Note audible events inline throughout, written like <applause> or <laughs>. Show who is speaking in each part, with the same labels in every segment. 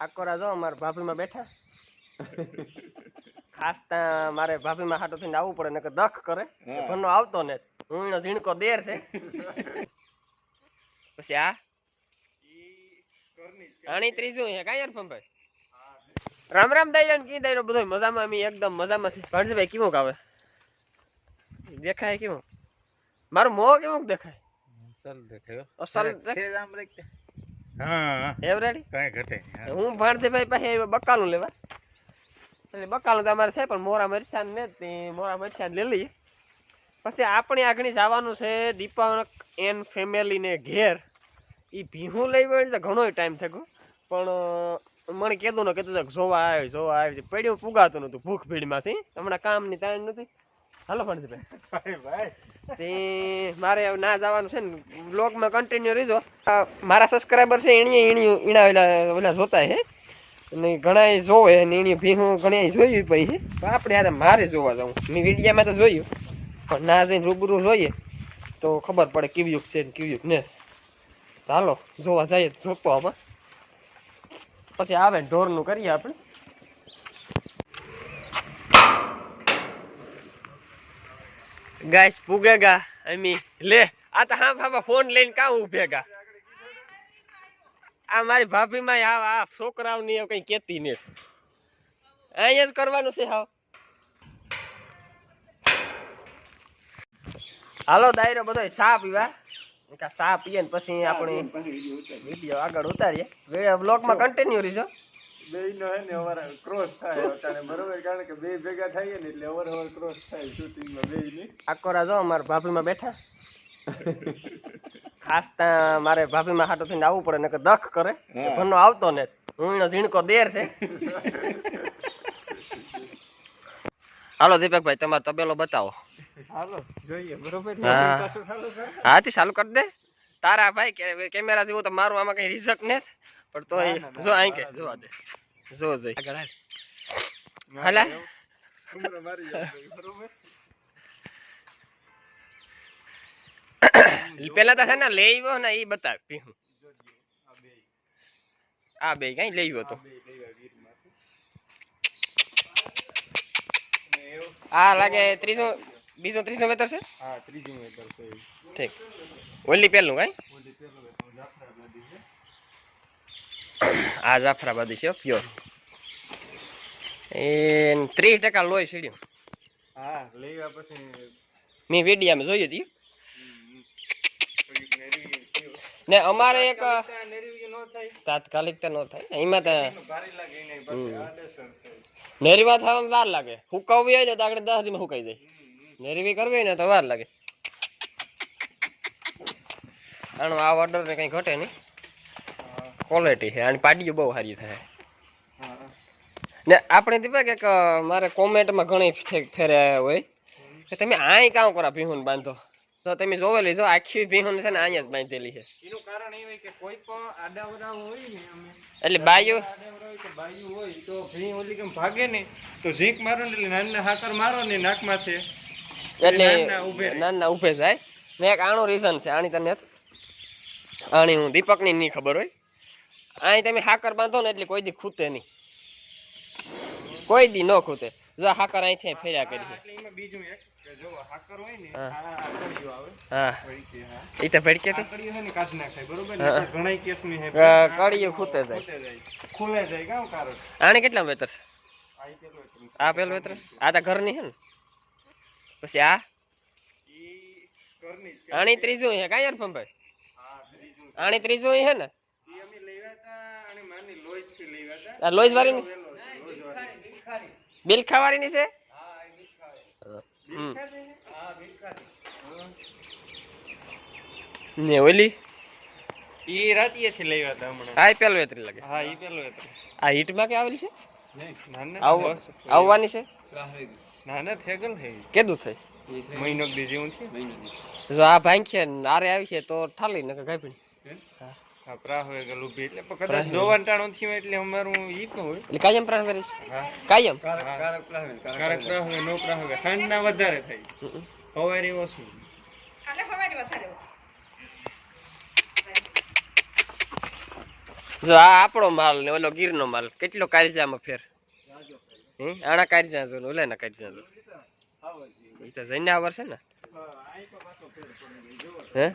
Speaker 1: આકોરા જો અમારે ભાભીમાં બેઠા. <laughs> ખાસ ત્યાં મારે ભાભીમાં હાટો થઈને આવવું પડે નકર દખ કરે. ભણનો આવતો ને હું એનો ઝીણકો દેર છે. <laughs> પછી આ? આણી ત્રીજું છે કાંઈ યાર ભાઈ? રામ રામ દઈ ને કી દઈ બધો મજામાં અમે એકદમ મજામાં છે ભણજીભાઈ કેવું આવે? દેખાય કેવું મારું મોં કેવું દેખાય?
Speaker 2: અસલ દેખાય
Speaker 1: અસલ
Speaker 2: સેજ આમ રાખ દે. હા.
Speaker 1: એવરેડી
Speaker 2: કાંઈ ઘટે હું.
Speaker 1: ભાણદેભાઈ પાસે બકાલું લેવા. એટલે બકાલું તો અમારે છે પણ મોરા મરચાં ને મોરા મરચાં લઈ લઈએ. પછી આપણે આગળ જવાનું છે દીપક એન ફેમિલીને ઘેર. એ ભીહું લઈ વળી તો ઘણો ટાઈમ થયો. પણ મને કીધું ને કીધું કે જોવા આવ્યો જોવા આવ્યો પડ્યું પુગાતું નતું ભૂખ ભીડમાં છે હમણાં કામની તાણ નથી હાલો ભાણદેભાઈ
Speaker 2: ભાઈ ભાઈ.
Speaker 1: તે મારે ના જવાનું છે ને. બ્લોગમાં કન્ટિન્યુ રહીજો. મારા સબસ્ક્રાઈબર છે એણીએ એણી એના ઓલા ઓલા જોતા હે. અને ઘણા જોવે ને એની ભીહું ઘણા જોયું પછી છે આપણે આ મારે જોવા જવું. મેં વિડીયામાં તો જોયું. પણ ના જઈને રૂબરૂ જોઈએ. તો ખબર પડે કેવી છે ને કેવી ને. ચાલો જોવા જઈએ, જોતો આમાં. પછી આવે ઢોરનું કરીએ આપણે. ગાઈસ પુગેગા અમી લે આ તો હા બાબા ફોન લઈને કાં ઉભેગા આ મારી ભાભી માં આ આ છોકરાઓ ની કઈ કેતી ને અહીંયા જ કરવાનું છે હાવ. હાલો દાયરો બધો સા પીવા. સા પીએ ને પછી આપણે વીડિયો આગળ ઉતારીએ. બ્લોગમાં કન્ટિન્યુ રહીજો
Speaker 2: નો હે ને અવાર ક્રોસ થાય અટાણે બરોબર? કારણ કે બે ભેગા થાય ને એટલે અવાર અવાર ક્રોસ થાય શૂટિંગમાં ની.
Speaker 1: આકોરા જો અમારે ભાભીમાં બેઠા. ખાસ મારે ભાભીમાં હાટો થઈને આવવું પડે નકર દખ કરે. ભણનો આવતો ને હું એનો ઝીણકો દેર છે. હાલો દીપકભાઈ તમારો તબેલો બતાવો.
Speaker 2: હાલો જોઈએ બરોબર?
Speaker 1: હા.
Speaker 2: પાછું ચાલુ કર.
Speaker 1: હાથી ચાલુ કરી દે. તારા ભાઈ કેમેરા જેવું તો મારું આમાં કઈ રિઝલ્ટ ને પણ તો જો અહીં કે જોવા દે જો જોઈ આગળ હાલ. પેલા તો છે ને લેવો ને એ બતાવ પીહું
Speaker 2: આ
Speaker 1: બે કઈ લેવો તો
Speaker 2: આ
Speaker 1: લાગે ત્રીસો બીજો ત્રીસો વેતર છે
Speaker 2: હા ત્રીજો વેતર છે
Speaker 1: ઠીક ઓલી પેલું કઈ
Speaker 2: ઓલી પેલો વેતર જાફરાબાદી છે
Speaker 1: આ જાફરાબાદી છે પ્યોર એ ત્રીસ ટકા લોહી સીડ્યું.
Speaker 2: હા લેવા પછી
Speaker 1: મેં વેડિયામાં જોઈ હતું
Speaker 2: નેરવી.
Speaker 1: ને અમારે એક
Speaker 2: તાત્કાલિક તો ન થાય.
Speaker 1: એમાં તો
Speaker 2: થાય.
Speaker 1: થવામાં વાર લાગે. હુકાવવી હોય ને તો આગળ દસ દીમાં હુકાઈ જાય. નેરવી કરવી ને તો વાર લાગે. આનો આ ઓર્ડર ને કઈ ઘટે નહીં. ક્વોલિટી છે આની પાડીઓ બહુ સારી થાય. ને આપણે દીપક એક મારે કોમેન્ટમાં ઘણી ફેરે હોય. કે તમે આય કામ કરો ભીહુન બાંધો. તો તમે જોવેલી જો આખી ભીહુન છે ને અહીંયા જ બાંધેલી છે.
Speaker 2: એનું કારણ એ હોય કે કોઈ પણ આડાવરા હોય ને અમે
Speaker 1: એટલે બાયો
Speaker 2: આડાવરા હોય કે બાયું હોય તો ભીહ ઓલી કેમ ભાગે ને તો ઝીંક મારો ને એટલે નાના હાકર મારો ને નાકમાંથી
Speaker 1: એટલે
Speaker 2: નાના
Speaker 1: ઉભે જાય. ને એક આણું રીઝન છે આણી તને આણી હું દીપકની ની ખબર હોય. આની તમે હાકર બાંધો ને એટલે કોઈ દી ખૂતે નહીં. કોઈ દી ન ખૂતે જો હાકર અહીંથી ફેર્યા કરી
Speaker 2: હા, બીજું એક
Speaker 1: હા. હા.
Speaker 2: હા.
Speaker 1: હા.
Speaker 2: હે
Speaker 1: આને કેટલા વેતર છે?
Speaker 2: આ પેલો.
Speaker 1: આ પેલું વેતર? આ તો ઘરની છે ને? પછી આ. આની ત્રીજું છે કાંઈ યાર ભાઈ આની ત્રીજું છે ને?
Speaker 2: ઈ
Speaker 1: વાળી લોહીસ વાળીની?
Speaker 2: વેલો છે,
Speaker 1: બિલ ખાવાળીની છે ને? ઓલી?
Speaker 2: ઈ રાતીએથી લેવા તા હમણાં.
Speaker 1: આ પેલું વેતરી લાગે.
Speaker 2: હા, ઈ પેલો હતો.
Speaker 1: આ હીટમાં કે આવેલી છે?
Speaker 2: ના, ના.
Speaker 1: આવવાની છે?
Speaker 2: ના, ના, થેગલ હે.
Speaker 1: કેદું થઈ?
Speaker 2: મહિનો દીધી હું છે?
Speaker 1: જો આ ભાંગ છે ને આરે આવી છે તો ઠાલી ને ગાય
Speaker 2: હા, પ્રાહ હોય ગલ ઊભી એટલે કદાચ દોવાન ટાણું થયું હોય એટલે અમારું ઈ પણ હોય.
Speaker 1: એટલે કાયમ પ્રાહ કરે
Speaker 2: છે?
Speaker 1: કાયમ?
Speaker 2: કારક પ્રાહ હોય નો પ્રાહ હોય ખાંડના વધારે થાય.
Speaker 1: કાલે
Speaker 2: હવારી વધારે
Speaker 1: જો આ આપણો માલ ને ઓલો ગીરનો માલ કેટલો કારજામાં ફેર? હે? આણા કારજા જો ને ઓલાના કારજા જો ઈ તો જઈને આવર છે ને? હે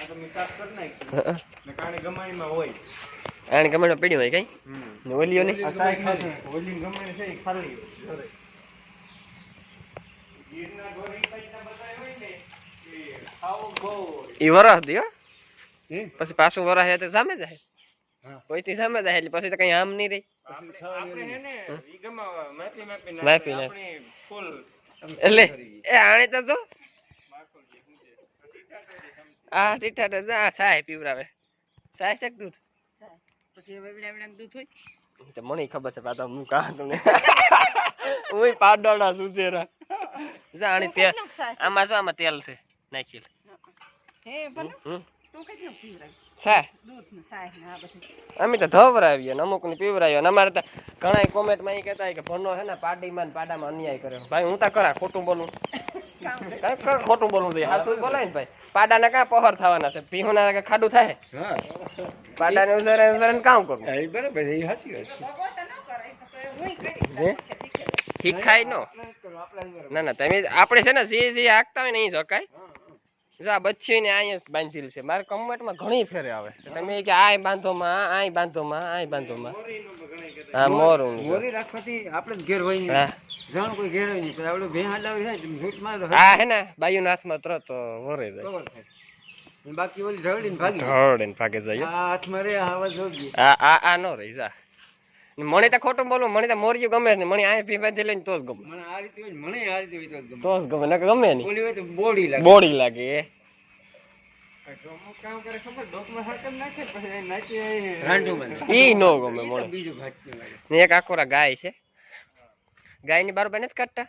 Speaker 2: આ તો મેં સાફ કરી નાખ્યું.
Speaker 1: હં.
Speaker 2: ને કાણે ગમાણીમાં હોય.
Speaker 1: આને ગમણ પડી હોય કઈ? ને ઓલીઓ નહીં?
Speaker 2: આ સાય ખાલી. ઓલી ગમાણી છે ખાલી. ગીરના ગોરી સાઈડના બધાય હોય ને
Speaker 1: વરસ
Speaker 2: દિયો
Speaker 1: પછી પાછું વરસ હે તો સામે જાય
Speaker 2: હા.
Speaker 1: સામે જાય એટલે પછી તો કઈ આમ નહીં રહી.
Speaker 2: આપણે આપણે હે ને ઈ ગમાવા માપી માપી
Speaker 1: માપી
Speaker 2: નાખે.
Speaker 1: નાખે.
Speaker 2: આપણે ફૂલ
Speaker 1: એટલે એ આણે તો જો આ ટીઠા તો સાહેબ સાય પીવરાવે સાય શેક દૂધ?
Speaker 3: પછી હવે એવડા એવડા દૂધ હોય?
Speaker 1: તો મને ખબર છે પાછા હું કહા તમને. હું પાડોડા સુસેરા જા આણી તેલ. આમાં જો આમાં તેલ છે નાખેલ
Speaker 3: હે. બધું.
Speaker 1: અમે તો ધવરાવીએ ને અમુક ને પીવરાવીએ અને અમારે તો ઘણા કોમેન્ટમાં એ કહેતા હોય કે ભણો છે ને પાડીમાં ને પાડામાં અન્યાય કર્યો. ભાઈ હું તો કરા ખોટું બોલું? કઈ ખોટું બોલવું જોઈએ. હાથું બોલાય ને ભાઈ. પાડાના કાં પહોર થવાના છે? પીહુના કાં ખાડું થાય? પાડાને ઉધારે ઉધારે કામ કરવું?
Speaker 2: બરાબર એ હાસી વાત
Speaker 3: ભગવો તો ન કરે તો એ હુંય કરી
Speaker 1: હે? શીખાય નો ના? ના તમે આપણે છે ને જે જે હાકતા હોય ને એ જકાય જો આ બચ્ચી ને અહીંયા છે. મારે કમવેટમાં ઘણી ફેરે આવે. તમે કે આય બાંધોમાં આય બાંધો માં આય બાંધો હા મોરું.
Speaker 4: મોરી રાખવાથી આપણે ઘેર હોય
Speaker 1: હા.
Speaker 4: જાણ કોઈ ઘેર નહીં પણ આપણે ભેં હલાવી થાય તમે ઝૂટ મારો
Speaker 1: હા હે ને બાયુના હાથમાં તરત વરે જાય.
Speaker 4: ખબર થાય. બાકી ઓલી ઝઘડીને ભાગી
Speaker 1: ધોડે ભાગે જાય
Speaker 4: આ હાથમાં રે આવા જોગી
Speaker 1: આ આ આ નો રહી જા. ને મને તો ખોટું બોલું મને તો મોર્યું ગમે ને મને આ પીવાથી લઈને તો જ ગમે.
Speaker 4: મને આ રીતે હોય ને મને આ રીતે હોય તો જ ગમે.
Speaker 1: તો જ ગમે નકર ગમે નહીં.
Speaker 4: ઓલી હોય તો બોડી લાગે.
Speaker 1: બોડી લાગે એ.
Speaker 2: કામ કરે ખબર? ડોકમાં હાકમ નાખે પછી નાખી
Speaker 4: રાંડું
Speaker 1: ઈ નો ગમે મને
Speaker 4: બીજું
Speaker 1: એક આકોરા ગાય છે. ગાયની ની નથી કાઢતા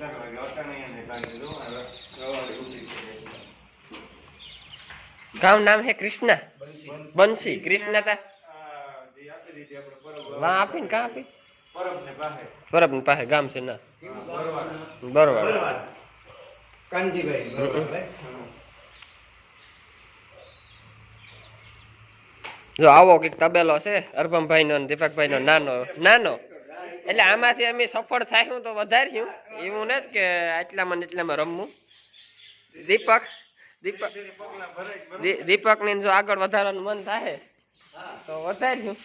Speaker 2: જ વાગે અટાણે એને કાઢી દો આ રવાડી ઊભી છે.
Speaker 1: ગામ નામ હે કૃષ્ણ? બંસી કૃષ્ણ તા?
Speaker 2: આ આપી દીધી આપણે બરોબર
Speaker 1: વાં આપીને કાં આપી?
Speaker 2: પરબને પાસે.
Speaker 1: પાસે ગામ છે ના. બરોબર
Speaker 4: કાનજીભાઈ બરોબર ભાઈ.
Speaker 1: જો આવો કંઈક તબેલો છે અરબમભાઈ નો દીપકભાઈ નો નાનો નાનો. એટલે આમાંથી અમે સફળ થાય તો વધાર્યું. એવું નથી કે આટલામાં ને એટલામાં રમવું. દીપક દીપક દીપકને જો આગળ વધારવાનું મન થાય તો વધાર્યું.